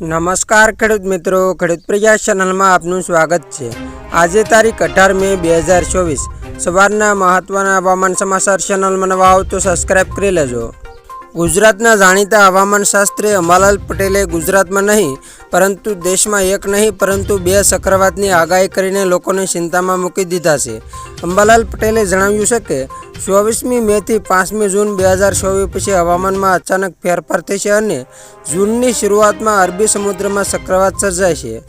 નમસ્કાર ખેડૂત મિત્રો, ખેડૂત પ્રજા ચેનલમાં આપનું સ્વાગત છે. આજે તારીખ અઢાર મે બે હજાર ચોવીસ. સવારના મહત્વના હવામાન સમાચાર ચેનલ મનવા આવો તો સબસ્ક્રાઇબ કરી લેજો. ગુજરાતના જાણીતા હવામાન શાસ્ત્રી અંબાલાલ પટેલે ગુજરાતમાં નહીં, પરંતુ દેશમાં એક નહીં, પરંતુ બે ચક્રવાતની આગાહી કરીને લોકોને ચિંતામાં મૂકી દીધા છે. અંબાલાલ પટેલે જણાવ્યું છે કે, ચોવીસમી મેથી પાંચમી જૂન બે હજાર ચોવીસ પછી હવામાનમાં અચાનક ફેરફાર થશે અને જૂનની શરૂઆતમાં અરબી સમુદ્રમાં ચક્રવાત સર્જાય છે.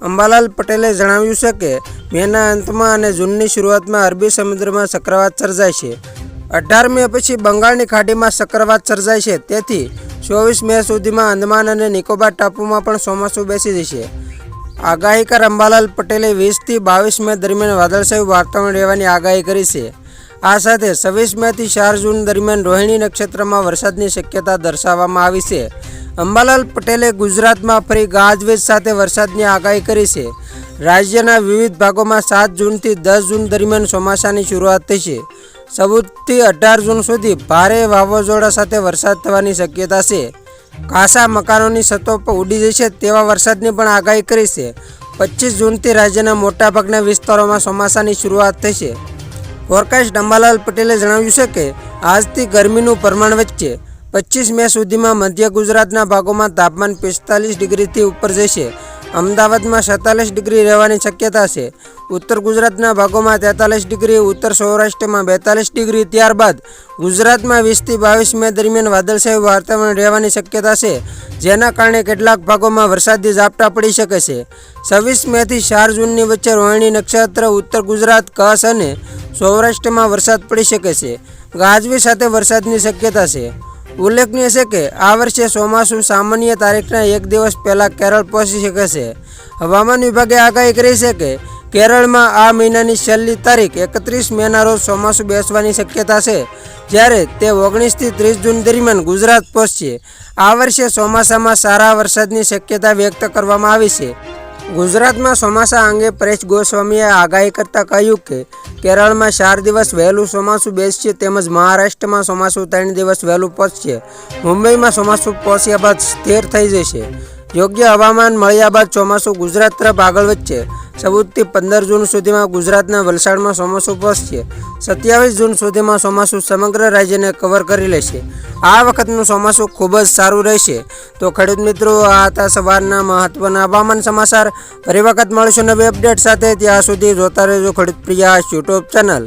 અંબાલાલ પટેલે જણાવ્યું છે કે, મેના અંતમાં અને જૂનની શરૂઆતમાં અરબી સમુદ્રમાં ચક્રવાત સર્જાય છે. અઢાર મે પછી બંગાળની ખાડીમાં ચક્રવાત સર્જાય છે. તેથી ચોવીસ મે સુધીમાં અંદમાન અને નિકોબાર ટાપુમાં પણ ચોમાસું બેસી જશે. આગાહીકાર અંબાલાલ પટેલે વીસથી બાવીસ મે દરમિયાન વાદળછાયું વાતાવરણ રહેવાની આગાહી કરી છે. આ સાથે છવ્વીસ મેથી ચાર જૂન દરમિયાન રોહિણી નક્ષત્રમાં વરસાદની શક્યતા દર્શાવવામાં આવી છે. અંબાલાલ પટેલે ગુજરાતમાં ફરી ગાજવીજ સાથે વરસાદની આગાહી કરી છે. રાજ્યના વિવિધ ભાગોમાં સાત જૂનથી દસ જૂન દરમિયાન ચોમાસાની શરૂઆત થશે ચૌદથી અઢાર જૂન સુધી ભારે વાવાઝોડા સાથે વરસાદ થવાની શક્યતા છે. કાસા મકાનોની છતો પર ઉડી જશે તેવા વરસાદની પણ આગાહી કરી છે. પચીસ જૂનથી રાજ્યના મોટાભાગના વિસ્તારોમાં ચોમાસાની શરૂઆત થશે ફોરકાસ્ટ અંબાલાલ પટેલે જણાવ્યું છે કે, આજથી ગરમીનું પ્રમાણ વચ્ચે પચીસ મે સુધીમાં મધ્ય ગુજરાતના ભાગોમાં તાપમાન પિસ્તાલીસ ડિગ્રીથી ઉપર જશે. અમદાવાદમાં સત્તાલીસ ડિગ્રી રહેવાની શક્યતા છે. ઉત્તર ગુજરાતના ભાગોમાં તેતાલીસ ડિગ્રી, ઉત્તર સૌરાષ્ટ્રમાં બેતાલીસ ડિગ્રી. ત્યારબાદ ગુજરાતમાં વીસથી બાવીસ મે દરમિયાન વાદળછાયું વાતાવરણ રહેવાની શક્યતા છે, જેના કારણે કેટલાક ભાગોમાં વરસાદી ઝાપટા પડી શકે છે. છવ્વીસ મેથી ચાર જૂનની વચ્ચે રોહિણી નક્ષત્ર, ઉત્તર ગુજરાત, કચ્છ અને સૌરાષ્ટ્રમાં વરસાદ પડી શકે છે. ગાજવી સાથે વરસાદની શક્યતા છે. ઉલ્લેખનીય છે કે આ વર્ષે ચોમાસું સામાન્ય તારીખના એક દિવસ પહેલાં કેરળ પહોંચી શકે છે. હવામાન વિભાગે આગાહી કરી છે કે કેરળમાં આ મહિનાની છેલ્લી તારીખ એકત્રીસ મેના રોજ ચોમાસું બેસવાની શક્યતા છે, જ્યારે તે ઓગણીસથી ત્રીસ જૂન દરમિયાન ગુજરાત પહોંચશે. આ વર્ષે ચોમાસામાં સારા વરસાદની શક્યતા વ્યક્ત કરવામાં આવી છે. ગુજરાતમાં ચોમાસા અંગે પરેશ ગોસ્વામીએ આગાહી કરતાં કહ્યું કે, કેરળમાં ચાર દિવસ વહેલું ચોમાસું બેસશે તેમજ મહારાષ્ટ્રમાં ચોમાસું ત્રણ દિવસ વહેલું પહોંચશે. મુંબઈમાં ચોમાસું પહોંચ્યા બાદ સ્થિર થઈ જશે. યોગ્ય હવામાન મળ્યા બાદ ચોમાસું ગુજરાત તરફ આગળ વધશે. ચૌદથી પંદર જૂન સુધીમાં ગુજરાતના વલસાડમાં ચોમાસું પહોંચશે. સત્યાવીસ જૂન સુધીમાં ચોમાસું સમગ્ર રાજ્યને કવર કરી લેશે. આ વખતનું ચોમાસું ખૂબ જ સારું રહેશે. તો ખેડૂત મિત્રો, આ હતા સવારના મહત્વના હવામાન સમાચાર. ફરી વખત મળીશું નવી અપડેટ સાથે. ત્યાં સુધી જોતા રહેજો ખેડૂત પ્રિયા યુટ્યુબ ચેનલ